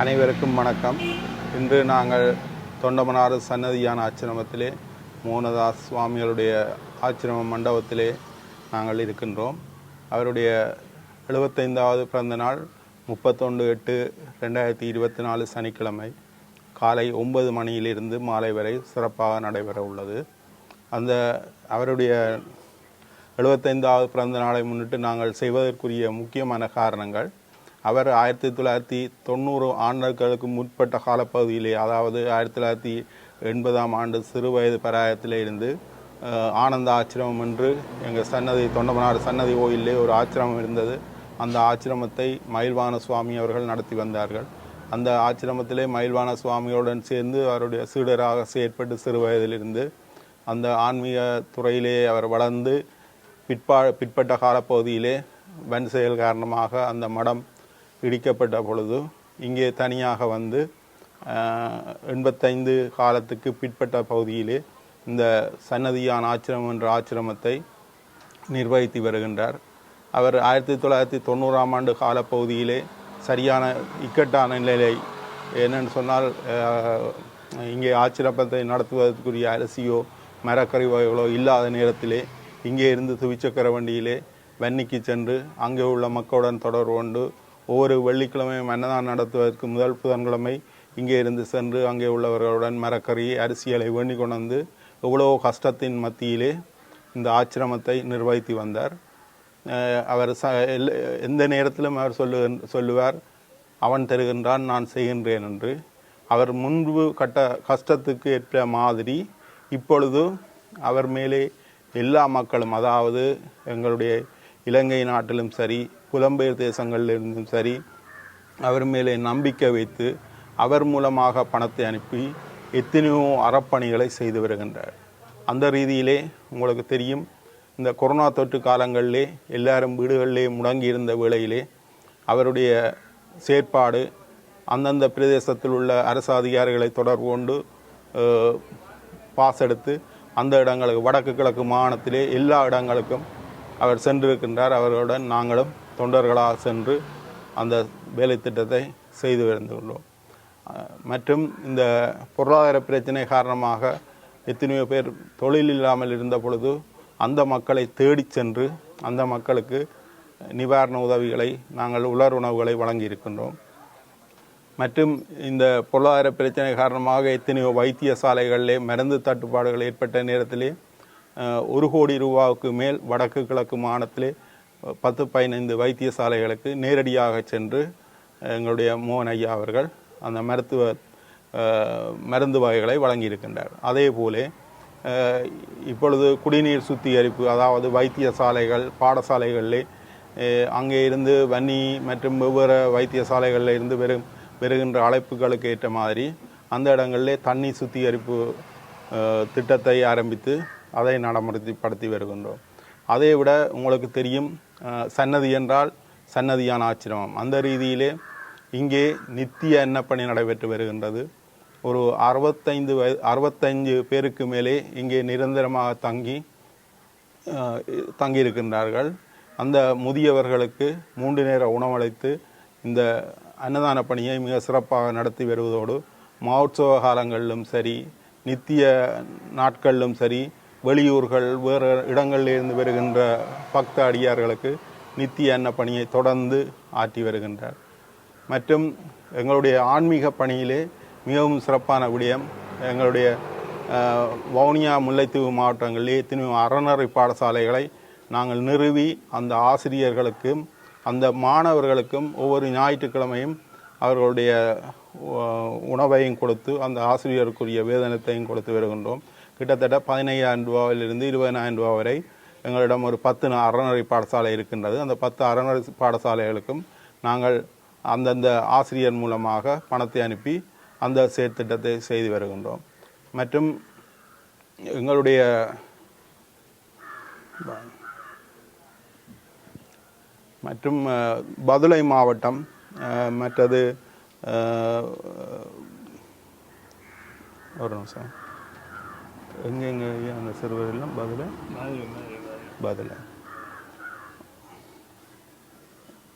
அனைவருக்கும் வணக்கம். இன்று நாங்கள் தொண்டமனாறு சன்னதியான ஆச்சிரமத்திலே மோனதாஸ் சுவாமிகளுடைய ஆச்சிரம மண்டபத்திலே நாங்கள் இருக்கின்றோம். அவருடைய எழுபத்தைந்தாவது பிறந்த நாள் முப்பத்தொன்று எட்டு ரெண்டாயிரத்தி இருபத்தி நாலு சனிக்கிழமை காலை ஒன்பது மணியிலிருந்து மாலை வரை சிறப்பாக நடைபெற உள்ளது. அந்த அவருடைய எழுபத்தைந்தாவது பிறந்த நாளை முன்னிட்டு நாங்கள் செய்வதற்குரிய முக்கியமான காரணங்கள் அவர் ஆயிரத்தி தொள்ளாயிரத்தி தொண்ணூறு ஆண்டுகளுக்கு முற்பட்ட காலப்பகுதியிலே அதாவது ஆயிரத்தி தொள்ளாயிரத்தி எண்பதாம் ஆண்டு சிறு வயது பராயத்திலே இருந்து ஆனந்த ஆச்சிரமம் என்று எங்கள் சன்னதி தொண்டமனார் சன்னதி கோயிலே ஒரு ஆச்சிரமம் இருந்தது. அந்த ஆச்சிரமத்தை மயில்வான சுவாமி அவர்கள் நடத்தி வந்தார்கள். அந்த ஆச்சிரமத்திலே மயில்வான சுவாமியுடன் சேர்ந்து அவருடைய சீடராக செயற்பட்டு சிறு வயதிலிருந்து அந்த ஆன்மீக துறையிலே அவர் வளர்ந்து பிற்பா பிற்பட்ட காலப்பகுதியிலே வன் செயல் காரணமாக அந்த மடம் இடிக்கப்பட்ட பொழுது இங்கே தனியாக வந்து எண்பத்தைந்து காலத்துக்கு பிற்பட்ட பகுதியிலே இந்த சன்னதியான் ஆச்சிரமம் என்ற ஆச்சிரமத்தை நிர்வகித்து வருகின்றார். அவர் ஆயிரத்தி தொள்ளாயிரத்தி தொண்ணூறாம் ஆண்டு காலப்பகுதியிலே சரியான இக்கட்டான நிலை என்னென்னு சொன்னால் இங்கே ஆச்சிரமத்தை நடத்துவதற்குரிய அரிசியோ மரக்கறி வகைகளோ இல்லாத நேரத்திலே இங்கே இருந்து துவிச்சக்கர வண்டியிலே வன்னிக்கு சென்று அங்கே உள்ள மக்களுடன் தொடர்பு கொண்டு ஒவ்வொரு வெள்ளிக்கிழமையும் அன்னதானம் நடத்துவதற்கு முதல் புதன்கிழமை இங்கே இருந்து சென்று அங்கே உள்ளவர்களுடன் மரக்கறி அரிசிகளை வேண்டிக் கொண்டு வந்து எவ்வளவோ கஷ்டத்தின் மத்தியிலே இந்த ஆச்சிரமத்தை நிர்வகித்து வந்தார். அவர் ச எல்ல- எந்த நேரத்திலும் அவர் சொல்லு சொல்லுவார் அவன் தருகின்றான் நான் செய்கின்றேன் என்று. அவர் முன்பு கட்ட கஷ்டத்துக்கு ஏற்ற மாதிரி இப்பொழுது அவர் மேலே எல்லா மக்களும் அதாவது எங்களுடைய இலங்கை நாட்டிலும் சரி புலம்பெயர் தேசங்களிலிருந்தும் சரி அவர் மேலே நம்பிக்கை வைத்து அவர் மூலமாக பணத்தை அனுப்பி எத்தனையோ அறப்பணிகளை செய்து வருகின்றார். அந்த ரீதியிலே உங்களுக்கு தெரியும் இந்த கொரோனா தொற்று காலங்களிலே எல்லாரும் வீடுகளிலே முடங்கி இருந்த வேளையிலே அவருடைய செயற்பாடு அந்தந்த பிரதேசத்தில் உள்ள அரசு அதிகாரிகளை தொடர்பு கொண்டு பாஸ் எடுத்து அந்த இடங்களுக்கு வடக்கு கிழக்கு மாகாணத்திலே எல்லா இடங்களுக்கும் அவர் சென்றிருக்கின்றார். அவர்களுடன் நாங்களும் தொண்டர்களாக சென்று அந்த வேலை திட்டத்தை செய்து வருந்துள்ளோம். மற்றும் இந்த பொருளாதார பிரச்சனை காரணமாக எத்தனையோ பேர் தொழில் இல்லாமல் இருந்த பொழுது அந்த மக்களை தேடிச் சென்று அந்த மக்களுக்கு நிவாரண உதவிகளை நாங்கள் உலர் உணவுகளை வழங்கி இருக்கின்றோம் மற்றும் இந்த பொருளாதார பிரச்சனை காரணமாக எத்தனையோ வைத்தியசாலைகளிலே மருந்து தட்டுப்பாடுகள் ஏற்பட்ட நேரத்திலே ஒரு கோடி ரூபாவுக்கு மேல் வடக்கு கிழக்கு மாநிலத்திலே பத்து பதினைந்து வைத்தியசாலைகளுக்கு நேரடியாக சென்று எங்களுடைய மோகன் ஐயா அவர்கள் அந்த மருத்துவ மருந்து வகைகளை வழங்கியிருக்கின்றார். அதே போல இப்பொழுது குடிநீர் சுத்திகரிப்பு அதாவது வைத்தியசாலைகள் பாடசாலைகளிலே அங்கே இருந்து வன்னி மற்றும் வெவ்வேறு வைத்தியசாலைகளில் இருந்து வெறும் பெறுகின்ற அழைப்புகளுக்கு ஏற்ற மாதிரி அந்த இடங்களிலே தண்ணி சுத்திகரிப்பு திட்டத்தை ஆரம்பித்து அதை நடைமுறைப்படுத்தி வருகின்றோம். அதை விட உங்களுக்கு தெரியும் சன்னதி என்றால் சன்னதியான ஆச்சிரமம். அந்த ரீதியிலே இங்கே நித்திய எண்ணப்பணி நடைபெற்று வருகின்றது. ஒரு அறுபத்தைந்து வய அறுபத்தைந்து பேருக்கு மேலே இங்கே நிரந்தரமாக தங்கி தங்கியிருக்கின்றார்கள். அந்த முதியவர்களுக்கு மூன்று நேர உணவளித்து இந்த அன்னதான பணியை மிக சிறப்பாக நடத்தி வருவதோடு மகோத்சவ காலங்களிலும் சரி நித்திய நாட்களிலும் சரி வெளியூர்கள் வேறு இடங்களில் இருந்து வருகின்ற பக்த அடியார்களுக்கு நித்திய அன்ன பணியை தொடர்ந்து ஆற்றி வருகின்றார். மற்றும் எங்களுடைய ஆன்மீக பணியிலே மிகவும் சிறப்பான விடயம் எங்களுடைய வவுனியா முல்லைத்தீவு மாவட்டங்களிலே எத்தனையோ அறநறை பாடசாலைகளை நாங்கள் நிறுவி அந்த ஆசிரியர்களுக்கும் அந்த மாணவர்களுக்கும் ஒவ்வொரு ஞாயிற்றுக்கிழமையும் அவர்களுடைய உணவையும் கொடுத்து அந்த ஆசிரியருக்குரிய வேதனத்தையும் கொடுத்து வருகின்றோம். கிட்டத்தட்ட பதினையாயிரம் ரூபாவிலிருந்து இருபதாயிரம் ரூபா வரை எங்களிடம் ஒரு பத்து நா- அறநெறி பாடசாலை இருக்கின்றது. அந்த பத்து அறநெறி பாடசாலைகளுக்கும் நாங்கள் அந்தந்த ஆசிரியர் மூலமாக பணத்தை அனுப்பி அந்த செயற்திட்டத்தை செய்து வருகின்றோம். மற்றும் எங்களுடைய மற்றும் பதுளை மாவட்டம் மற்றது ஒரு நிமிஷம். எங்கெங்க அந்த சிறுவரெல்லாம் பதில? பதில.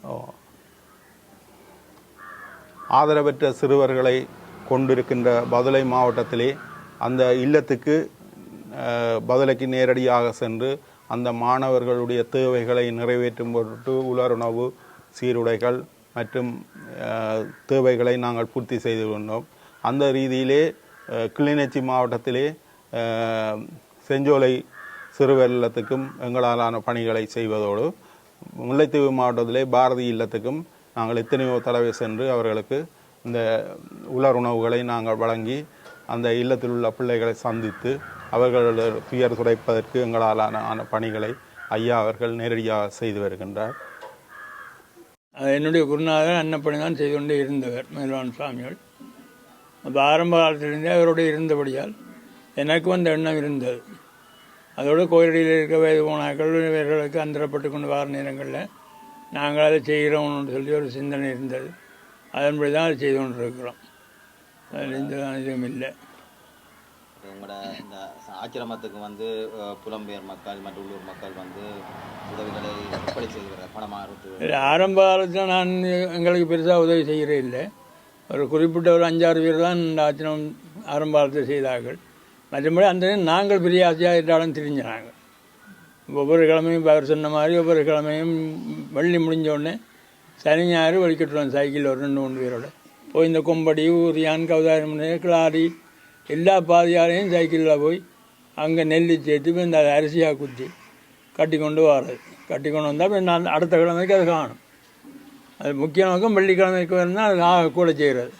ஓ. ஆதரவற்ற சிறுவர்களை கொண்டிருக்கின்ற பதுளை மாவட்டத்திலே அந்த இல்லத்துக்கு பதுளைக்கு நேரடியாக சென்று அந்த மாணவர்களுடைய தேவைகளை நிறைவேற்றும் பொருட்டு உலருணவு சீருடைகள் மற்றும் தேவைகளை நாங்கள் பூர்த்தி செய்து கொண்டோம். அந்த ரீதியிலே கிளிநொச்சி மாவட்டத்திலே செஞ்சோலை சிறுவர் இல்லத்துக்கும் எங்களாலான பணிகளை செய்வதோடு முல்லைத்தீவு மாவட்டத்திலே பாரதி இல்லத்துக்கும் நாங்கள் எத்தனையோ தடவை சென்று அவர்களுக்கு இந்த உலர் உணவுகளை நாங்கள் வழங்கி அந்த இல்லத்தில் உள்ள பிள்ளைகளை சந்தித்து அவர்களோட துயர் துடைப்பதற்கு எங்களாலான ஆன பணிகளை ஐயா அவர்கள் நேரடியாக செய்து வருகின்றார். என்னுடைய குருநாதர் அன்னப்பணி தான் செய்து கொண்டே இருந்தவர் மேலான சுவாமிகள். அப்போ ஆரம்ப காலத்திலிருந்தே அவரோடு இருந்தபடியால் எனக்கும் அந்த எண்ணம் இருந்தது. அதோடு கோயிலடியில் இருக்க வயது போனாக்கள் இவர்களுக்கு அந்தரப்பட்டு கொண்டு வர நேரங்களில் நாங்கள் அதை செய்கிறோம்னு சொல்லி ஒரு சிந்தனை இருந்தது. அதன்படி தான் அதை செய்து கொண்டிருக்கிறோம். அதில் எந்த இதுவும் இல்லை. உங்களோட இந்த ஆச்சிரமத்துக்கு வந்து புலம்பெயர் மக்கள் மற்றும் உள்ளூர் மக்கள் வந்து உதவிகளை எப்படி செய்து பணமாக ஆரம்ப காலத்தில் நான் எங்களுக்கு பெருசாக உதவி செய்கிறே இல்லை. ஒரு குறிப்பிட்ட ஒரு அஞ்சாறு பேர் தான் இந்த ஆச்சரியம் ஆரம்ப காலத்தில் செய்தார்கள். மற்றபடி அந்த நேரம் நாங்கள் பெரிய ஆசையாக இருந்தாலும் திரிஞ்சினாங்க. ஒவ்வொரு கிழமையும் அவர் சொன்ன மாதிரி ஒவ்வொரு கிழமையும் வெள்ளி முடிஞ்ச உடனே சனி ஞாயிறு வலிக்கட்டுருவோம் சைக்கிள் ஒரு ரெண்டு மூணு பேரோட. போய் இந்த கொம்படி ஊரியான் கவுதாரம் கிளாரி எல்லா பாதையாலையும் சைக்கிளில் போய் அங்கே நெல்லி சேர்த்து போய் இந்த அரிசியாக குத்தி கட்டி கொண்டு வர்றது கட்டி கொண்டு வந்தால் நான் அடுத்த கிழமைக்கு அது காணும். அது முக்கிய நோக்கம் வெள்ளிக்கிழமைக்கு வரணும்னா அது ஆக கூட செய்கிறது.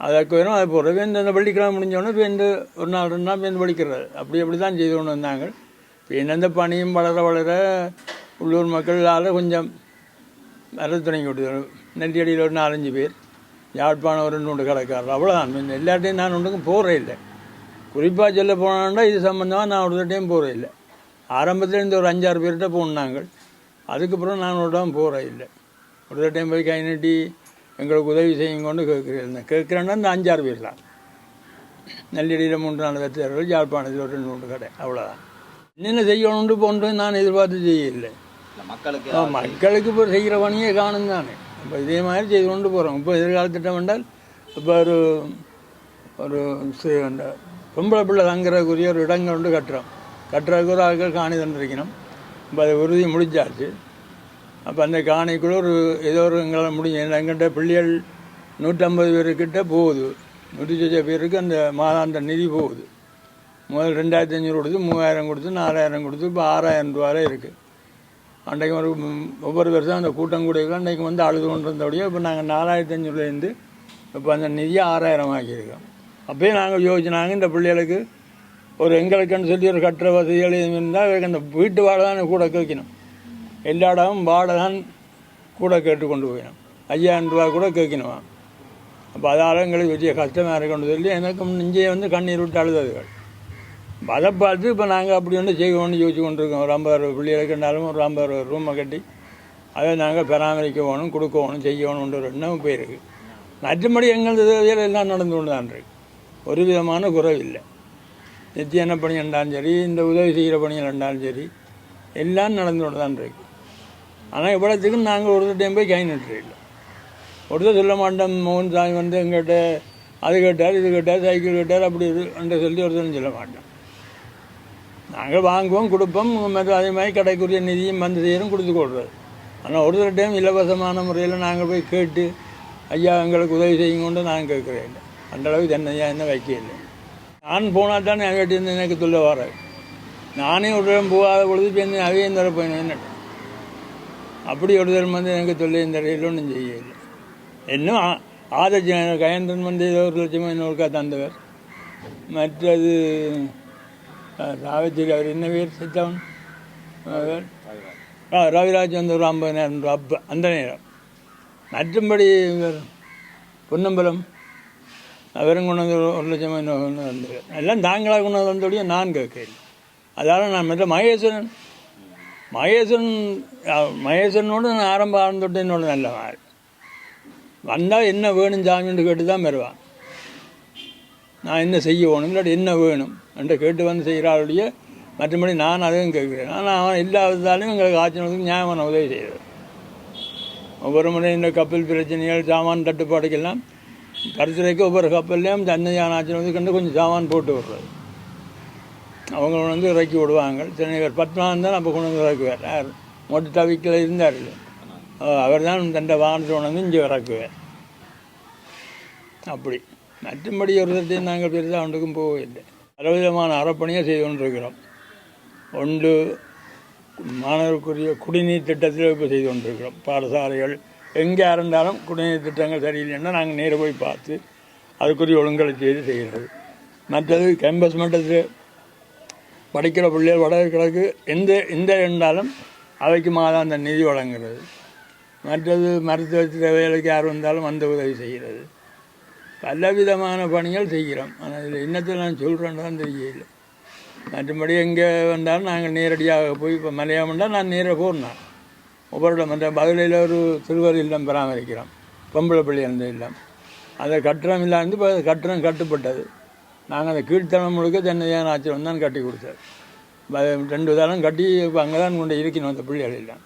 அதற்கு வரும் அது போகிறது இந்த இந்த வெள்ளிக்கிழமை முடிஞ்சோடனே இப்போ ஒரு நாள் ரெண்டு நாள் பேருந்து வலிக்கிறது அப்படி அப்படி தான் செய்து கொண்டு வந்தாங்க இப்போ எந்தெந்த பணியும் வளர வளர உள்ளூர் மக்களால் கொஞ்சம் வர தொடங்கி விட்டு நெல்லியடியில் ஒரு நாலஞ்சு பேர் யாழ்ப்பாணம் ஒரு ரெண்டு கடைக்காரர் அவ்வளோதான் எல்லாத்தையும் நான் ஒன்றுக்கும் போகிறே இல்லை. குறிப்பாக சொல்ல போனாண்டா இது சம்மந்தமாக நான் ஒரு டைம் போகிறே இல்லை. ஆரம்பத்தில் இந்த ஒரு அஞ்சாறு பேர்கிட்ட போனாங்க. அதுக்கப்புறம் நான் ஒரு இடம் போகிறே இல்லை. ஒரு டைம் போய் கை நீட்டி எங்களுக்கு உதவி செய்யுங்கன்னு கேட்குறேன். கேட்குறேன்னா இந்த அஞ்சாறு பேர் தான் நெல்லடியில் மூன்று நாலு வெற்றியாளர்கள் யாழ்ப்பாணத்தில் ஒரு ரெண்டு மூணு கடை. அவ்வளோதான் என்னென்ன செய்யணும்னு போன்று நான் எதிர்பார்த்து செய்யலை மக்களுக்கு ஆ, மக்களுக்கு இப்போ செய்கிற பணியே காணும் தானே. இப்போ இதே மாதிரி செய்து கொண்டு போகிறோம் இப்போ எதிர்கால திட்டம் என்றால் இப்போ ஒரு ஒரு பொம்பளை பிள்ளை தங்குறதுக்குரிய ஒரு இடங்கள் வந்து கட்டுறோம். கட்டுறதுக்கு ஒரு ஆட்கள் காணி தந்திருக்கணும். இப்போ அதை உறுதி முடிஞ்சாச்சு. அப்போ அந்த காணிக்குள்ள ஒரு ஏதோ ஒரு எங்களால் முடிஞ்ச எங்கிட்ட பிள்ளைகள் நூற்றம்பது பேருக்கிட்ட போகுது. நூற்றி சொச்ச பேருக்கு அந்த மாதாந்த நிதி போகுது. முதல் ரெண்டாயிரத்தி அஞ்சூறு கொடுத்து மூவாயிரம் கொடுத்து நாலாயிரம் கொடுத்து இப்போ ஆறாயிரம் ரூபாயில இருக்குது அன்றைக்கு ஒரு ஒவ்வொரு வருஷம் அந்த கூட்டம் கூட அன்றைக்கு வந்து அழுது கொண்டு இருந்தபடியே இப்போ நாங்கள் நாலாயிரத்தி அஞ்சூறுலேருந்து இப்போ அந்த நிதியை ஆறாயிரம் ஆக்கியிருக்கோம். அப்பயே நாங்கள் யோசிச்சுனாங்க இந்த பிள்ளைகளுக்கு ஒரு எங்களுக்குன்னு சொல்லி ஒரு கட்டுற வசதிகள் இருந்தால் அந்த வீட்டு வாழ்தான் தான் கூட கேட்கணும். எல்லா இடமும் வாடகை கூட கேட்டுக்கொண்டு போயிடும் ஐயாயிரம் ரூபா கூட கேட்கணுவான் அப்போ அதால் எங்களுக்கு பெரிய கஷ்டமாக இருக்குன்னு சொல்லி எனக்கு இங்கே வந்து கண்ணீர் விட்டு அழுததுகள் அதை பார்த்து இப்போ நாங்கள் அப்படி ஒன்று செய்வோம்னு யோசிச்சு கொண்டிருக்கோம். ஒரு ஐம்பது பிள்ளைகளுக்குனாலும் ஒரு ஐம்பது ரூமை கட்டி அதை நாங்கள் பராமரிக்க வேணும் கொடுக்க செய்ய வேணுன்ற ஒரு எண்ணம் போயிருக்கு மற்றபடி எங்களது எல்லாம் நடந்து கொண்டு தான் இருக்கு. ஒரு விதமான குறைவு இல்லை. நித்தியான பணி இருந்தாலும் சரி இந்த உதவி செய்கிற பணிகள் இருந்தாலும் சரி எல்லாம் நடந்து கொண்டு தான் இருக்கு. ஆனால் இவ்வளோத்துக்கும் நாங்கள் ஒரு டைம் போய் ஜாயின் நட்டு இல்லை ஒருத்தர் சொல்ல மாட்டோம் மோகன் சாமி வந்து எங்கிட்ட அது கேட்டார் இது கேட்டார் சைக்கிள் கேட்டார் அப்படி இது என்று சொல்லி ஒருத்தரும் சொல்ல மாட்டோம். நாங்கள் வாங்குவோம் கொடுப்போம் மற்ற அதே மாதிரி கடைக்குரிய நிதியும் வந்து செய்யணும் கொடுத்து கொடுறது ஆனால் ஒரு சில டைம் இலவசமான முறையில் நாங்கள் போய் கேட்டு ஐயா எங்களுக்கு உதவி செய்யுங்கொண்டு நான் கேட்குறேன். அந்தளவுக்கு அந்த என்ன வைக்க இல்லை நான் போனால் தான் என் அவகிட்ட எனக்கு சொல்ல வர நானே ஒரு இடம் போகாத பொழுது இப்போ அவையும் தர போயினேன் என்ன அப்படி ஒரு தரம் வந்து எனக்கு தொல்லை இந்த ஒன்றும் செய்யலை. இன்னும் ஆ- ஆதர்ஜி கயந்திரன் வந்து ஏதோ ஒரு லட்சமாக இன்னொருக்கா தந்தவர். மற்றது சாவித்திரி அவர் என்ன பேர்? சித்தவன். அவர். ரவிராஜ் வந்து ஒரு ஐம்பதாயிரம் ரூபா அப்போ அந்த நேரம். மற்றும்படி இவர் பொன்னம்பலம் அவரும் கொண்டு வந்து ஒரு லட்சமாக இன்னும் கொண்டு வந்தவர் எல்லாம் தாங்களாக கொண்டு வந்து நான் கேட்கல அதால் நான் மற்ற மகேஸ்வரன் மகேஸ்வரன் அஹ், மகேஸ்வரனோடு நான் ஆரம்ப ஆரம்பத்தொட்டு என்னோட நல்ல மாதிரி வந்தால் என்ன வேணும் சாமின்னு கேட்டு தான் வருவான். நான் என்ன செய்ய வேணும் இல்லாட்டி என்ன வேணும்? என்று கேட்டு வந்து செய்கிறாளுடைய மற்றபடி நான் அதையும் கேட்குறேன். ஆனால் அவன் இல்லாததாலையும் எங்களுக்கு ஆச்சரியத்துக்கு நியாயமான உதவி செய்கிறது ஒவ்வொரு முறை இந்த கப்பல் பிரச்சனைகள் சாமான் தட்டுப்பாடுக்கெல்லாம் கருத்துரைக்கு ஒவ்வொரு கப்பல்லையும் தன்னையான ஆட்சி வந்து கண்டு கொஞ்சம் சாமான் போட்டு விடுறது. அவங்க வந்து இறக்கி விடுவாங்க. சென்னைவர் பத்மநாதன் தான் அப்போ கொண்டு வந்து இறக்குவார். யார்? மொட்டை தவிக்கில் இருந்தார். அவர் தான் தண்டை வாகனத்தை கொண்டு வந்து இங்கே இறக்குவார். அப்படி. மற்றும்படி ஒரு தட்டை நாங்கள் பெருசாக ஒன்றுக்கும் போகவில்லை. பலவிதமான அறப்பணியை செய்து கொண்டிருக்கிறோம். ஒன்று மாணவருக்குரிய குடிநீர் திட்டத்தில் இப்போ செய்து கொண்டிருக்கிறோம். பாடசாலைகள் எங்கே இருந்தாலும் குடிநீர் திட்டங்கள் சரியில்லைன்னா நாங்கள் நேர போய் பார்த்து அதுக்குரிய ஒழுங்கலை செய்து செய்கிறது. மற்றது கேம்பஸ் மட்டத்தில் படிக்கிற பிள்ளைகள் வடகிழக்கு எந்த எந்த இருந்தாலும் அவைக்கு மாதம் அந்த நிதி வழங்குறது. மற்றது மருத்துவ தேவைகளுக்கு யார் வந்தாலும் அந்த உதவி செய்கிறது. பலவிதமான பணிகள் செய்கிறோம். ஆனால் இதில் இன்னத்தில் நான் சொல்கிறேன்னு தான் தெரியல. மற்றபடி எங்கே வந்தாலும் நாங்கள் நேரடியாக போய் இப்போ மலையாமண்டா நான் நேராக போகிறேன் ஒவ்வொரு மற்ற பதிலையில் ஒரு சிறுவர் இல்லம் பராமரிக்கிறோம். பொம்பளை பிள்ளை அந்த இல்லம் அதை கட்டணம் இல்லாமல் இப்போ கட்டணம் கட்டுப்பட்டது. நாங்கள் அந்த கீழ்த்தனம் முழுக்க தென்னையான ஆச்சரியம் தான் கட்டி கொடுத்தார் ரெண்டு தரம் கட்டி இப்போ அங்கே தான் கொண்டு இருக்கணும் அந்த பிள்ளைகள் எல்லாம்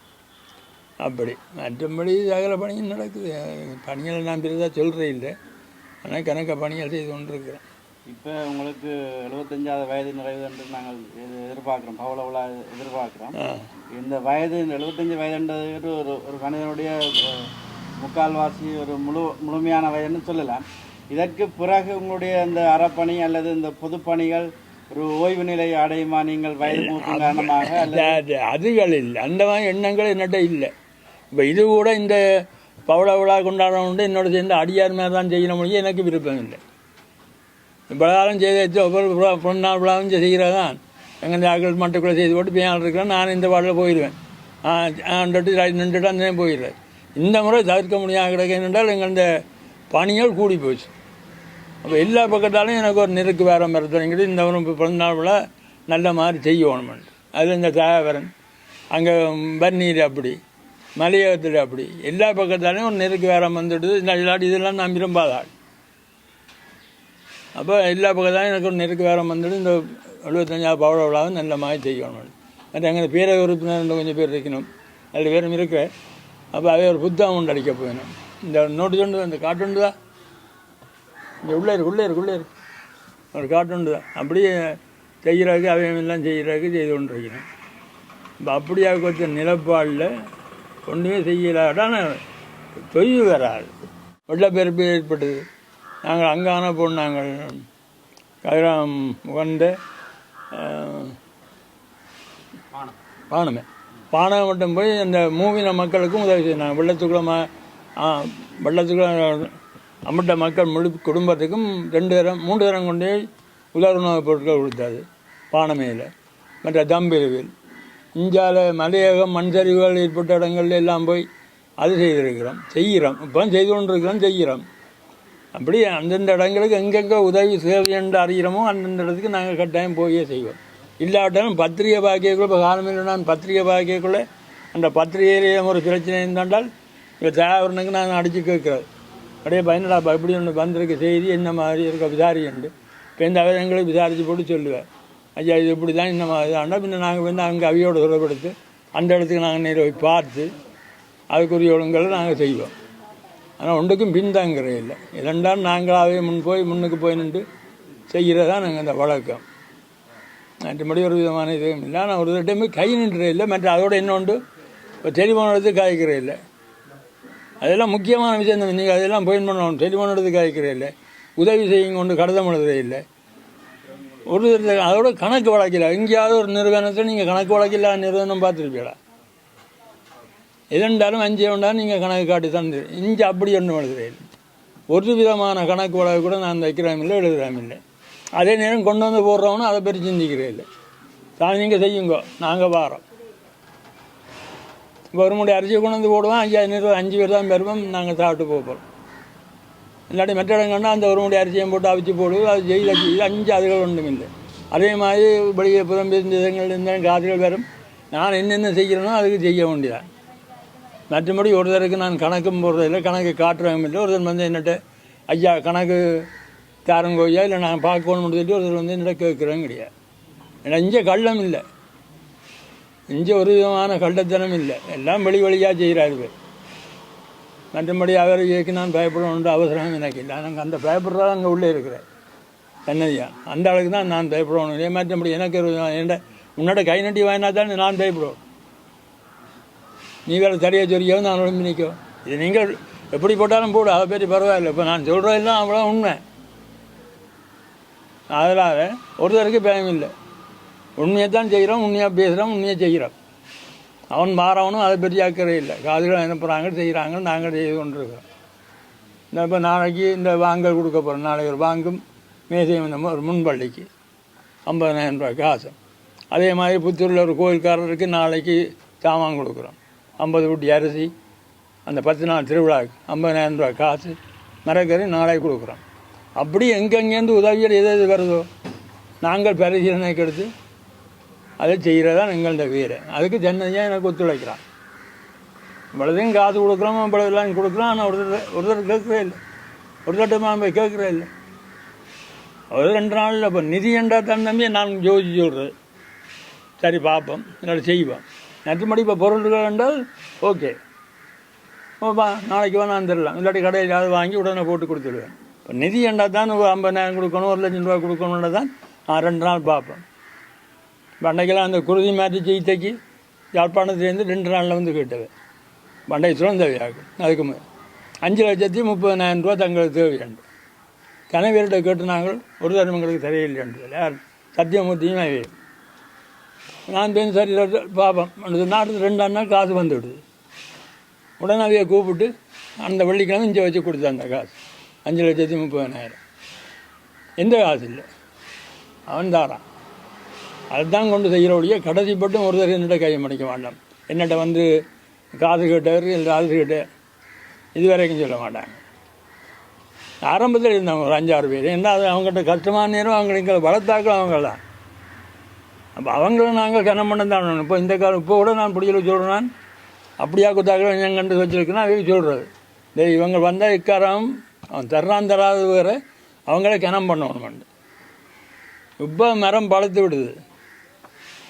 அப்படி. மற்றபடி சகல பணியும் நடக்குது. பணிகளை நான் பெரிதாக சொல்கிறே இல்லை. ஆனால் கணக்க பணிகள் செய்து கொண்டிருக்கிறேன் இப்போ உங்களுக்கு எழுபத்தஞ்சாவது வயது நிறைவு என்று நாங்கள் எதிர்- எதிர்பார்க்கிறோம். பவள விழா எதிர்பார்க்கிறோம். இந்த வயது இந்த எழுபத்தஞ்சு வயதுன்றது ஒரு ஒரு மனிதனுடைய முக்கால்வாசி ஒரு முழு முழுமையான வயதுன்னு சொல்லலாம். இதற்கு பிறகு உங்களுடைய இந்த அறப்பணி அல்லது இந்த பொதுப்பணிகள் ஒரு ஓய்வு நிலை அடையுமா? நீங்கள் வயது மூப்பின் காரணமாக அல்லது அதுகள் இல்லை. அந்த மாதிரி எண்ணங்கள் என்னட்ட இல்லை. இப்போ இது கூட இந்த பவள விழா கொண்டாடுறவங்க என்னோட சேர்ந்து அடியார் மேலே தான் செய்யணும் முடியும் எனக்கு விருப்பம் இல்லை. இவ்வளோதாலும் செய்து ஒவ்வொரு பொன்னாள் விழாவும் செய்கிறதான். எங்கள் ஆக்கள் மட்டுக்குள்ளே செய்து போட்டு பேயாள் இருக்கிறேன். நான் இந்த பாடலில் போயிடுவேன். ஆண்டுட்டு நின்றுட்டு அந்த போயிடுறேன் இந்த முறை தவிர்க்க முடியாத கிடக்கு என்றால் எங்கள் இந்த பணிகள் கூடி போச்சு. அப்போ எல்லா பக்கத்தாலும் எனக்கு ஒரு நெருக்கு வேற மரத்தனைங்கிறது இந்த ஒரு பிறந்தநாள் விழா நல்ல மாதிரி செய்யணும் அது இந்த தாயாவரன் அங்கே பன்னீர் அப்படி மலையகத்தில் அப்படி எல்லா பக்கத்தாலையும் ஒரு நெருக்கு வேற வந்துடுது இந்த இல்லாட்டி இதெல்லாம் நான் விரும்பாதாள் அப்போ எல்லா பக்கத்தாலும் எனக்கு ஒரு நெருக்கு வேற வந்துட்டு இந்த எழுபத்தஞ்சாவது பவள விழாவும் நல்ல மாதிரி செய்யணும் மற்ற எங்கள் பேர உறுப்பினர் இன்னும் கொஞ்சம் பேர் இருக்கணும். அதில் பேரும் இருக்கு அப்போ அதே ஒரு புத்தகம் ஒன்று அடிக்க போயிடும். இந்த நோட்டு தொண்டு இந்த காட்டுண்டு தான் இங்கே உள்ளே இருக்கு உள்ளே இருக்கு உள்ளே இருக்கு. ஒரு காட்டுண்டு தான் அப்படியே செய்கிறாக்கு அவையெல்லாம் செய்கிறாக்கு செய்து கொண்டு இருக்கிறேன் இப்போ அப்படியா கொஞ்சம் நிலப்பாடில் ஒன்றுமே செய்யலாடான தொய்வு வராது வெள்ளப்பெருப்பு ஏற்பட்டது. நாங்கள் அங்கான போன நாங்கள் கதிராம் உகந்த பானமே. பானை மட்டும் போய் அந்த மூவின மக்களுக்கும் உதவி செய்யணும் வெள்ளத்துக்குள்ள வெள்ளத்துக்குள்ள அமிர்த மக்கள் முழு குடும்பத்துக்கும் ரெண்டு தரம் மூன்று தரம் கொண்டு போய் உலர் உணவுப் பொருட்கள் கொடுத்தாது பானமையில் மற்ற தம்பிரிவில். இஞ்சால மலையகம் மண் சரிவுகள் ஏற்பட்ட இடங்கள்ல எல்லாம் போய் அது செய்திருக்கிறோம். செய்கிறோம். இப்போ செய்து கொண்டிருக்கிறோம் செய்கிறோம். அப்படி அந்தந்த இடங்களுக்கு எங்கெங்கே உதவி சேவை என்று அறிகிறோமோ அந்தந்த இடத்துக்கு நாங்கள் கட்டாயம் போயே செய்வோம். இல்லாட்டாலும் பத்திரிகை பாக்கியக்குள்ள இப்போ காலமையில் நான் பத்திரிகை பாக்கியக்குள்ளே அந்த பத்திரிகையிலேயே ஒரு பிரச்சனை இருந்தால் இப்போ தேவரனுக்கு நாங்கள் அடித்து கேட்குறோம் அப்படியே பயனடா இப்படி ஒன்று வந்திருக்க செய்தி என்ன மாதிரி இருக்க விசாரிச்சுண்டு இப்போ இந்த அவர் எங்களுக்கு விசாரித்து போட்டு சொல்லுவேன். ஐயா இது இப்படி தான் இந்த மாதிரி தான். பின்ன நாங்கள் வந்து அங்கே அவையோட சொல்லப்படுத்து அந்த இடத்துக்கு நாங்கள் நேரில் போய் பார்த்து அதுக்குரிய ஒழுங்களை நாங்கள் செய்வோம். ஆனால் ஒன்றுக்கும் பின்தாங்கிற இல்லை. இரண்டாம் நாங்களாகவே முன் போய் முன்னுக்கு போய் நின்று செய்கிறதா நாங்கள் அந்த வழக்கம். மற்றபடி ஒரு விதமான இதுவும் இல்லை. ஆனால் ஒரு டைம் கை நின்றுற இல்லை. மற்ற அதோட இன்னொன்று இப்போ டெலிஃபோன் எடுத்து காய்க்கிற இல்லை. அதெல்லாம் முக்கியமான விஷயம் தான். நீங்கள் அதெல்லாம் போயின் பண்ணணும். டெலிஃபோன் எடுத்து காய்க்கிறே இல்லை. உதவி செய்யுங்க கொண்டு கடிதம் எழுதுறே இல்லை. ஒரு அதோட கணக்கு வழக்கில்லை எங்கேயாவது ஒரு நிறுவனத்தை நீங்கள் கணக்கு வழக்கில்லா நிறுவனம் பார்த்துருப்பீங்களா? எதுண்டாலும் அஞ்சு வேண்டாலும் நீங்கள் கணக்கு காட்டி தந்து இங்கே அப்படி ஒன்றும் எழுதுறேன் ஒரு விதமான கணக்கு வழக்கு கூட நான் வைக்கிறோம் இல்லை எழுதுறோம் இல்லை. அதே நேரம் கொண்டு வந்து போடுறவனும் அதை பற்றி சிந்திக்கிறேன் இல்லை. தான் நீங்கள் செய்யுங்கோ. நாங்கள் வாரோம். இப்போ ஒரு முடி அரிசியை கொண்டு வந்து போடுவோம் அஞ்சு ஐநூறு அஞ்சு பேர் தான் பெருவோம் நாங்கள் சாப்பிட்டு போகிறோம் இல்லாட்டி மற்ற இடங்கள்னா அந்த ஒரு முடி அரிசியும் போட்டு அவிச்சு போடுவோம் அது ஜெயில் அச்சு இது அஞ்சு அதுகள் ஒன்றும் இல்லை. அதே மாதிரி வெளியே புறம்பெயர்ந்த இடங்கள் இருந்தாலும் காதுகள் வரும். நான் என்னென்ன செய்கிறேனோ அதுக்கு செய்ய வேண்டியதான் மற்றபடி ஒருத்தருக்கு நான் கணக்கும் போடுறதில்லை கணக்கு காட்டுறவங்க இல்லை. ஒருத்தர் வந்து என்னட்ட ஐயா கணக்கு தாரங்கோய்யா இல்லை நான் பார்க்கணும்னு சொல்லி ஒருத்தர் வந்து என்னட்ட கேட்குறேன் கிடையாது. ஏன்னா இங்கே கள்ளம் இல்லை. இங்கே ஒரு விதமான கள்ளத்தனம் இல்லை. எல்லாம் வெளி வழியாக செய்கிறாரு மற்றபடி அவர் இயக்கி நான் பயப்படணுன்ற அவசரம் எனக்கு இல்லை. எனக்கு அந்த பயப்படுறதா அங்கே உள்ளே இருக்கிறேன் என்னையா அந்த அளவுக்கு தான் நான் பயப்படணும் இதே மற்றபடி எனக்கு ஒரு என்கிட்ட உன்னோட கை நட்டி வாங்கினா தான் நான் பயப்படுவோம். நீ வேலை சரியாக சொல்லியோ நான் உடம்பு நிற்கும் இது நீங்கள் எப்படி போட்டாலும் போடு. அதை பற்றி பரவாயில்லை. இப்போ நான் சொல்கிறதெல்லாம் அவ்வளோ உண்மை. அதனால் ஒருத்தருக்கு பயம் இல்லை உண்மையை தான் செய்கிறோம் உண்மையாக பேசுகிறோம் உண்மையை செய்கிறோம். அவன் மாறவனும் அதை பெரிய அக்கறை இல்லை. காதுகள் அனுப்புகிறாங்க செய்கிறாங்க நாங்கள் செய்து கொண்டிருக்கிறோம். இந்த இப்போ நாளைக்கு இந்த வாங்கல் கொடுக்க போகிறோம் நாளைக்கு ஒரு வாங்கும் மேசையும் இந்த ஒரு முன்பள்ளிக்கு ஐம்பதனாயிரம் ரூபாய் காசு. அதே மாதிரி புத்தூரில் ஒரு கோயில்காரருக்கு நாளைக்கு சாமான் கொடுக்குறோம். ஐம்பது ஊட்டி அரிசி அந்த பத்து நாள் திருவிழாவுக்கு ஐம்பதனாயிரம் ரூபாய் காசு மரக்கறி நாளைக்கு கொடுக்குறோம். அப்படி எங்கெங்கேருந்து உதவிகள் எது எது வருதோ நாங்கள் பரிசீலனைக்கு எடுத்து அதை செய்கிறதான் எங்கள்ட வீர அதுக்கு சென்னையாக எனக்கு ஒத்துழைக்கிறான். இவ்வளோதையும் காசு கொடுக்குறோம் இவ்வளோதெல்லாம் கொடுக்குறோம் ஆனால் ஒருத்தர் ஒருத்தர் கேட்குறே இல்லை. ஒருத்தர்கிட்ட போய் கேட்குறே இல்லை. ஒரு ரெண்டு நாளில் இப்போ நிதி என்றா தான் தம்பி நான் யோசிச்சு சொல்கிறது சரி பார்ப்போம். இல்லாட்டி செய்வோம். மற்றபடி இப்போ பொருள்கள் என்றால் ஓகே. ஓப்பா நாளைக்கு வேணா தரலாம் இல்லாட்டி கடையில் யாவது வாங்கி உடனே போட்டு கொடுத்துடுவேன். இப்போ நிதி என்றா தான் ஒரு ஐம்பதாயிரம் கொடுக்கணும் ஒரு லட்சம் ரூபா கொடுக்கணுன்னு தான் நான் ரெண்டு நாள் பார்ப்பேன் பண்டைக்கெல்லாம் அந்த குருதி மாற்றி சிகிச்சைக்கு யாழ்ப்பாணத்துலேருந்து ரெண்டு நாளில் வந்து கேட்டவன் பண்டை சுரந்தவையாகும் அதுக்கு அஞ்சு லட்சத்தி முப்பதினாயிரம் ரூபா தங்களுக்கு தேவையாண்டு. கனவேரிட்ட கேட்டு நாங்கள் ஒரு தர்மங்களுக்கு எங்களுக்கு யார் சத்தியமூர்த்தியும் நான் தெரிஞ்சு சரி பார்ப்போம் அந்த நாட்டுக்கு ரெண்டு நாள் காசு வந்துவிடுது உடனே அவையை கூப்பிட்டு அந்த வெள்ளிக்கிழமை இங்கே வச்சு கொடுத்தேன் அந்த காசு. அஞ்சு லட்சத்தி முப்பதனாயிரம். எந்த காசு இல்லை. அவன் தாரான். அதுதான் கொண்டு செய்கிற ஒழிய கடைசி பட்டும் ஒருத்தர் என்னிட்ட கையை மாட்டோம் என்னட்ட வந்து காசு கேட்டவர் இல்லை காசு கேட்ட இது வரைக்கும் சொல்ல மாட்டாங்க. ஆரம்பத்தில் இருந்தாங்க ஒரு அஞ்சாறு பேர். என்ன அது அவங்ககிட்ட கஷ்டமான நேரம் அவங்க எங்களை வளர்த்தாக்கள் அவங்க தான் அப்போ அவங்கள நாங்கள் கனம் பண்ண தான் இப்போ இந்த காலம் இப்போ கூட நான் பிடிக்கல சொல்கிறேன் நான். அப்படியா கொடுத்தாக்கள் என் கண்டு வச்சுருக்குன்னா அவங்க சொல்கிறது டேய் இவங்க வந்தால் இக்காரம் அவன் தர்றான் தராது வேறு அவங்கள கனம் பண்ணணும் இப்போ மரம் பழுத்து விடுது.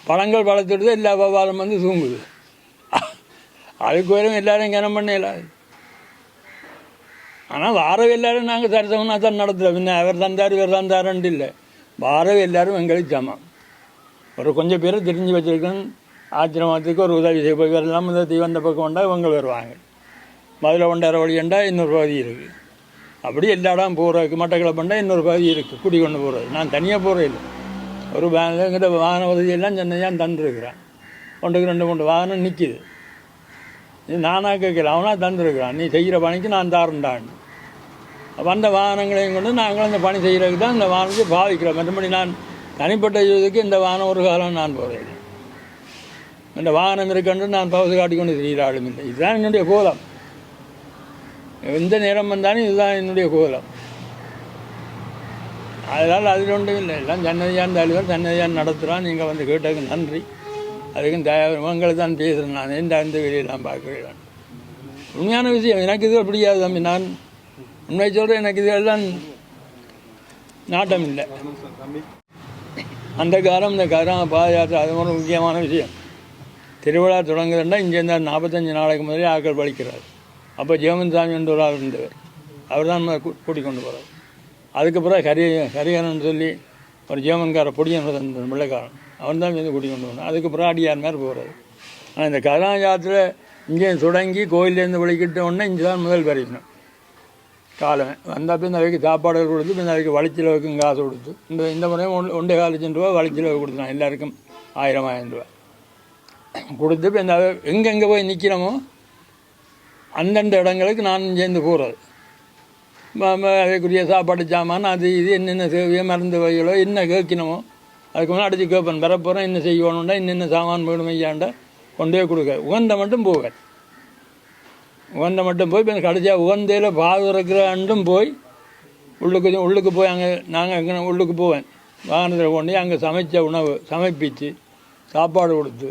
பழங்கள் பழுத்து எல்லா வவாலும் வந்து தூங்குது. அதுக்கு வரும் எல்லாரும் கனம் பண்ண இயலாது ஆனால் வாரவு எல்லாரும் நாங்கள் சரிசமனா தான் நடத்துகிறோம் பின்ன அவர் தந்தார் இவர் தந்தாருன்ட்டு இல்லை. வாரவு எல்லாரும் எங்களுக்கு சமம் ஒரு கொஞ்சம் பேர் தெரிஞ்சு வச்சிருக்கேன் ஆச்சிரமத்துக்கு ஒரு உதவி செய்ய போய் வரலாம் இந்த தீவந்த பக்கம் வந்தா இவங்க வருவாங்க. மதுரை ஒன்றரை வழியண்டா இன்னொரு பகுதி இருக்குது அப்படி எல்லா இடம் போகிறதுக்கு மட்டக்களப்புண்டா இன்னொரு பகுதி இருக்குது குடி கொண்டு போகிறது நான் தனியாக போகிறேன் இல்லை ஒரு எங்கிட்ட வாகன வசதியெல்லாம் சென்னையாக தந்துருக்குறான். ஒன்றுக்கு ரெண்டு மூணு வாகனம் நிற்கிது நீ நானாக கேட்கல அவனாக தந்துருக்குறான். நீ செய்கிற பணிக்கு நான் தாரண்டான்னு வந்த வாகனங்களையும் கொண்டு நாங்களும் இந்த பணி செய்கிறதுக்கு தான் இந்த வாகனத்தை பாதிக்கிறோம் மற்றபடி நான் தனிப்பட்ட இதுக்கு இந்த வாகனம் ஒரு காலம் நான் போகிறேன் இந்த வாகனம் இருக்கன்று நான் பவுசு காட்டிக்கொண்டு திரிகிற ஆளும் இல்லை. இதுதான் என்னுடைய கோலம். எந்த நேரம் வந்தாலும் இதுதான் என்னுடைய கோலம். அதனால் அதில் ஒன்றும் இல்லை. எல்லாம் சன்னதியான் தலைவர் சன்னதியான் நடத்துகிறான் நீங்கள் வந்து கேட்டதுக்கு நன்றி. அதுக்கும் தயார் உங்களை தான் பேசுகிறேன் நான். எந்த அந்த வெளியெல்லாம் பார்க்கிறேன் உண்மையான விஷயம் எனக்கு இது பிடிக்காது தம்பி. நான் உண்மை சொல்கிறேன் எனக்கு இது எல்லாம் நாட்டம் இல்லை அந்த காலம் இந்த காலம் பாதயாத்திரை அது ஒரு முக்கியமான விஷயம். திருவிழா தொடங்குதுன்னா இங்கேருந்து நாற்பத்தஞ்சு நாளைக்கு முதலே ஆக்கள் பலிக்கிறார் அப்போ ஜெயமன் சாமி என்று ஒரு ஆள் இருந்தவர். அவர் தான் கூட்டிக் கொண்டு போகிறார் அதுக்கப்புறம் ஹரி ஹரிஹரன் சொல்லி ஒரு ஜெயமன்கார பொடியன் இருந்த வெள்ளைக்காரன். அவன் தான் வந்து கூட்டிக் கொண்டு வந்தான். அதுக்கப்புறம் அடியார் மாதிரி போகிறது ஆனால் இந்த கருணாஜாத்தில் இங்கே தொடங்கி கோயிலேருந்து விளக்கிட்ட உடனே இங்கே தான் முதல் பறிக்கணும் காலம் வந்தால் பின் அவைக்கு சாப்பாடுகள் கொடுத்து பின் அதுக்கு வழிச்சிலவுக்கும் காசு கொடுத்து இந்த இந்த முறையும் ஒன் ஒன்றே கால் லட்சம் ரூபா வழிச்சிலவு கொடுத்தான் எல்லாருக்கும். ஆயிரம் ஆயிரம் ரூபா கொடுத்து பின் அதை எங்கெங்கே போய் நிற்கிறோமோ அந்தந்த இடங்களுக்கு நான் சேர்ந்து போகிறது அதுக்குரிய சாப்பாடு சாமான் அது இது என்னென்ன செய்வியோ மருந்து வகைகளோ என்ன கேட்கணுமோ அதுக்கு முன்னாடி அடித்து கேட்பேன் வரப்போகிறேன் என்ன செய்யணுண்டா என்னென்ன சாமான் வேணும் ஐயாண்டா கொண்டே கொடுக்க. உகந்த மட்டும் போவேன். உகந்த மட்டும் போய் இப்போ கடைசியாக உகந்தையில் பாதுகாக்கிற அண்டும் போய் உள்ளுக்கு உள்ளுக்கு போய் அங்கே நாங்கள் எங்கே உள்ளுக்கு போவேன். வாகனத்தில் கொண்டு அங்கே சமைச்ச உணவு சமைப்பிச்சு சாப்பாடு கொடுத்து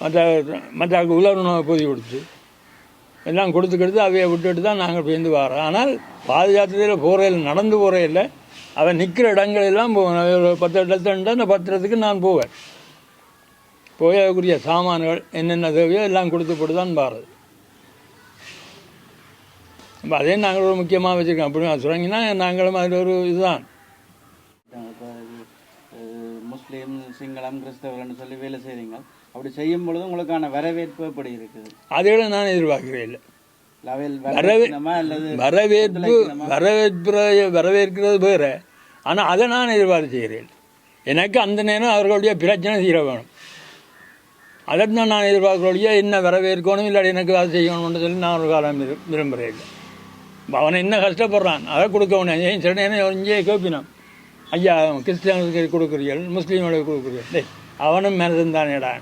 மற்ற மற்ற உலர் உணவை பொதி கொடுத்து எல்லாம் கொடுத்துக்கிட்டு அவையை விட்டுட்டு தான் நாங்கள் பேருந்து வரோம். ஆனால் பாதுகாத்துறையில் போகிறதில் நடந்து போகிறதில்ல அவன் நிற்கிற இடங்களெல்லாம் போவேன் ஒரு பத்து இடத்துல அந்த பத்திரத்துக்கு நான் போவேன். போய் அதுக்குரிய சாமான்கள் என்னென்ன தேவையோ எல்லாம் கொடுத்து போட்டு தான் பாருது இப்போ அதே நாங்கள் ஒரு முக்கியமாக வச்சுருக்கோம். அப்படி சுரங்கினா நாங்களும் அதில் ஒரு இதுதான். இப்போ முஸ்லீம் சிங்களம் கிறிஸ்தவர்கள்னு சொல்லி வேலை செய்கிறீங்க அப்படி செய்யும் பொழுது உங்களுக்கான வரவேற்பு எப்படி இருக்குது? அதுகளை நான் எதிர்பார்க்கிறேன் இல்லை. வரவேற்பு வரவேற்பு வரவேற்கிறது வேறு. ஆனால் அதை நான் எதிர்பார்த்து செய்கிறேன். எனக்கு அந்த நேரம் அவர்களுடைய பிரச்சனை தீர வேணும். அதை தான் நான் எதிர்பார்க்கிறோடைய என்ன வரவேற்கணும் இல்லாட்டி எனக்கு அதை செய்யணும்னு சொல்லி நான் ஒரு காலம் விரு- விரும்புகிறேன். இல்லை அவன் என்ன கஷ்டப்படுறான் அதை கொடுக்கணும் ஏன் சில நேரம் இங்கே கேட்பினான் ஐயா கிறிஸ்டியனுக்கு கொடுக்குறீர்கள் முஸ்லீம்களுக்கு கொடுக்குறீர்கள். டேய் அவனும் மனதன் தானேடான்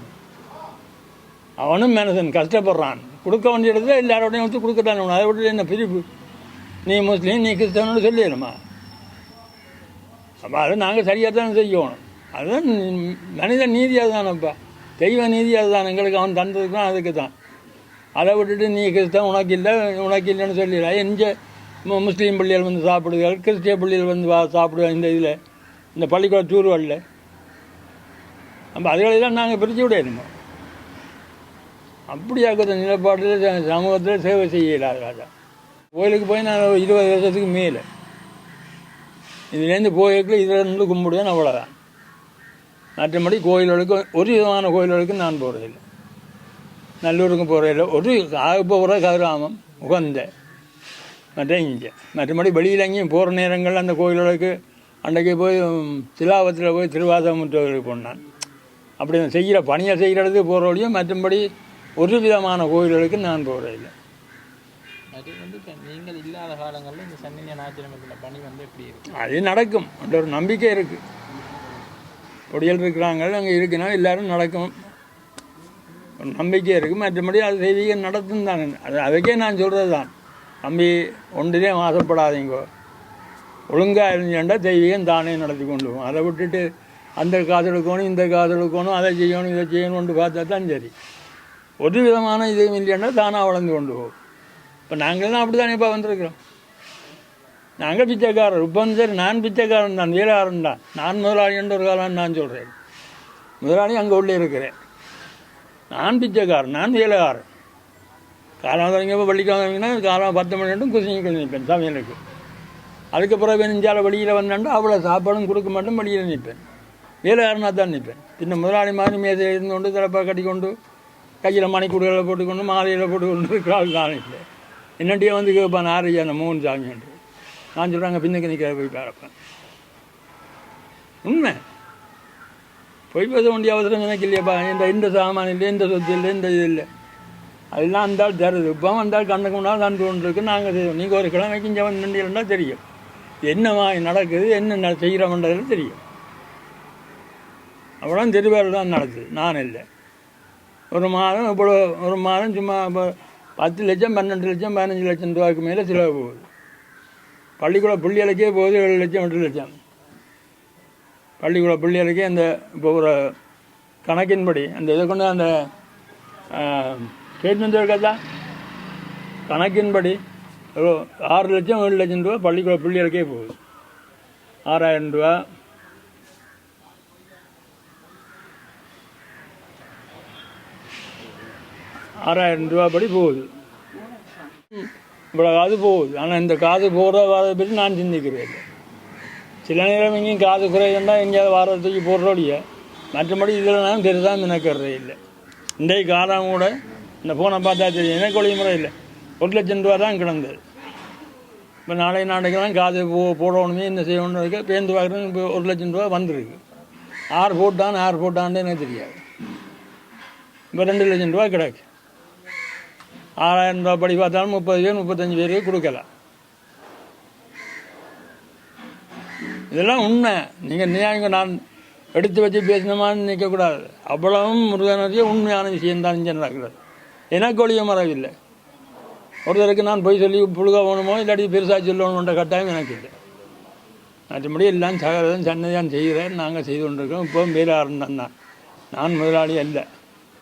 அவனும் மனதன் கஷ்டப்படுறான். கொடுக்க வேண்டிய இடத்துல எல்லாரோடையும் வந்து கொடுக்கத்தானே அதை விட்டு என்ன பிரிப்பு நீ முஸ்லீம் நீ கிறிஸ்தவனு சொல்லிடணுமா அப்போ அதை நாங்கள் சரியாக தான் செய்யணும். அதுதான் மனித நீதி அதுதானப்பா. தெய்வ நீதி அதுதான். எங்களுக்கு அவன் தந்ததுக்கும் அதுக்கு தான் அதை விட்டுட்டு நீ கிறிஸ்தவன் உனக்கு இல்லை உனக்கு இல்லைன்னு சொல்லிடா எங்கே முஸ்லீம் பிள்ளைகள் வந்து சாப்பிடுகள் கிறிஸ்டிய பிள்ளைகள் வந்து வா சாப்பிடுவோம் இந்த இதில்? இந்த பள்ளிக்கூட டூர் அப்போ நம்ம அதுகளெல்லாம் நாங்கள் பிரித்து விடணுமோ அப்படியாக்கிற நிலப்பாட்டில் சமூகத்தில் சேவை செய்யலாது ராஜா. கோயிலுக்கு போய் நான் இருபது வருஷத்துக்கு மேலே. இதுலேருந்து கோயிலுக்கு இதில் இருந்து கும்பிடுவேன் அவ்வளோதான் மற்றபடி கோயில்களுக்கு ஒரு விதமான கோயில்களுக்கு நான் போகிறதில்லை நல்லூருக்கும் போகிறதில்லை ஒரு இப்போ போகிற கதிராமம் உகந்த. மற்ற இங்கே. மற்றபடி வெளியில் எங்கேயும் போகிற நேரங்களில் அந்த கோயில்களுக்கு அன்றைக்கு போய் ம், சிலாவத்தில் போய் திருவாதமுற்றவர்களுக்கு போனான். அப்படி நான் செய்கிற பணியை செய்கிறதுக்கு போகிறவழியும் மற்றபடி ஒரு விதமான கோயில்களுக்கு நான் போகிறதில்லை அது வந்து நீங்கள் இல்லாத காலங்களில் இந்த சன்னியன் ஆச்சிரமத்தில் பணி வந்து எப்படி இருக்கு? அது நடக்கும். என்ற ஒரு நம்பிக்கை இருக்குது பொடியல் இருக்கிறாங்க அங்கே இருக்குன்னா எல்லாரும் நடக்கும். ஒரு நம்பிக்கை இருக்குது மற்றபடி அது செய்தியை நடத்தும் தானே அது அதுக்கே நான் சொல்கிறது தான் தம்பி ஒன்றிலே ஆசைப்படாதீங்கோ ஒழுங்காக இருந்துச்சுட்டா தெய்வீகம் தானே நடத்தி கொண்டு போகும். அதை விட்டுட்டு அந்த காசு எடுக்கணும் இந்த காசு எடுக்கணும் அதை செய்யணும் இதை செய்யணும்னு பார்த்தா தான் சரி. ஒரு விதமான இதுவும் இல்லைன்னா தானாக வளர்ந்து கொண்டு போகும். இப்போ நாங்கள்லாம் அப்படி தானே இப்போ வந்திருக்கிறோம். நாங்கள் பிச்சைக்காரர் இப்போ வந்து சரி நான் பிச்சைக்காரன் தான் வீரகாரன் தான். நான் முதலாளின்ற ஒரு காலம் நான் சொல்கிறேன் முதலாளி அங்கே உள்ளே இருக்கிறேன். நான் பிச்சைக்காரன் நான் வேலைக்காரன் காலம் தொடங்கி வந்தீங்கன்னா காலம் பத்து மணி நேரம் குசிங்க நிற்பேன் சமையலுக்கு அதுக்கப்புறம் வெனிஞ்சால வெளியில் வந்தேன்டா அவ்வளோ சாப்பாடும் கொடுக்க மாட்டேன் வெளியில் நிற்பேன். வேலைக்காரனாக தான் நிற்பேன். பின்ன முதலாளி மாதிரி மேசையில் இருந்து கொண்டு திறப்பாக கட்டி கொண்டு கையில் மணிக்கூடுகளை போட்டுக்கொண்டு மாலையில் போட்டுக்கொண்டு இருக்கிறாள் நான் இல்லை. என்னண்டியே வந்து கேட்பான் ஆரையா அந்த மூணு சாமி என்று. நான் சொல்கிறாங்க பின்னுக்கு நிற்கிற போய் பார்ப்பேன். உண்மை. போய் பேச வேண்டிய அவசரம் எனக்கு இல்லையாப்பா. இந்த இந்த சாமான் இல்லை இந்த சொத்து இல்லை இந்த இது இல்லை. அதெல்லாம் இருந்தால் தருது. இப்போ வந்தால் கண்ணுக்கு முன்னால் கண்டு கொண்டு இருக்கு நாங்கள் செய்வோம். நீங்கள் ஒரு கிழமைக்கு இங்கே வந்து நின்றீங்கன்னா தெரியும். என்னவா நடக்குது என்ன செய்கிறோம்ன்றது தெரியும். அவ்வளோ திருவேறு தான் நடக்குது. நான் இல்லை. ஒரு மாதம் இவ்வளோ ஒரு மாதம் சும்மா இப்போ பத்து லட்சம் பன்னெண்டு லட்சம் பதினஞ்சு லட்சம் ரூபாய்க்கு மேலே செலவு போகுது. பள்ளிக்கூட பிள்ளைகளுக்கே போகுது ஏழு லட்சம் எட்டு லட்சம். பள்ளிக்கூட பிள்ளைகளுக்கே அந்த இப்போ ஒரு கணக்கின்படி அந்த இதை கொண்டு அந்த ஸ்டேட்மெண்ட் இருக்கா கணக்கின்படி ஒரு ஆறு லட்சம் ஏழு லட்சம் ரூபா பள்ளிக்கூட பிள்ளைகளுக்கே போகுது. ஆறாயிரம் ரூபா ஆறாயிரம் ரூபா படி போகுது. இவ்வளோ காது போகுது. ஆனால் இந்த காது போகிற வரதை பற்றி நான் சிந்திக்கிறேன். சில நேரம் எங்கேயும் காது குறையுதுண்டா எங்கேயாவது வாரத்துக்கு போடுறோடைய. மற்றபடி இதில் நான் பெருசாக நினைக்கிறதே இல்லை. இன்றைக்கு காலம் கூட இந்த ஃபோனை பார்த்தா தெரியும். எனக்கு ஒளி முறை இல்லை. ஒரு லட்சம் ரூபா தான் கிடந்தது. இப்போ நாளை நாளைக்கெல்லாம் காது போ போடணுமே என்ன செய்யணும் இருக்க. பேருந்து பார்க்குறது இப்போ ஒரு லட்சம் ரூபா வந்துருக்கு. ஆறு போட்டான் ஆறு போட்டான்னு எனக்கு தெரியாது. இப்போ ரெண்டு லட்சம் ரூபா கிடக்கு. ஆறாயிரம் ரூபா படி பார்த்தாலும் முப்பது பேர் முப்பத்தஞ்சு பேருக்கு கொடுக்கலாம் இதெல்லாம் உண்மை. நீங்கள் நியாயம் நான் எடுத்து வச்சு பேசினமான்னு நிற்கக்கூடாது அவ்வளவும் முருகனுடைய உண்மையான விஷயம்தான் இங்கே நடக்கிறது. எனக்கு ஒழிய மறவில்லை. ஒருத்தருக்கு நான் போய் சொல்லி புழுக போகணுமோ இல்லாட்டி பெருசாக சொல்லணுன்ற கட்டாயம் எனக்கு இல்லை. மற்றபடி எல்லாம் சகரதன் சன்னதியான் செய்கிறேன். நாங்கள் செய்து கொண்டிருக்கோம் இப்போ வேறு ஆரம்பம் தான் நான் முதலாளி அல்ல.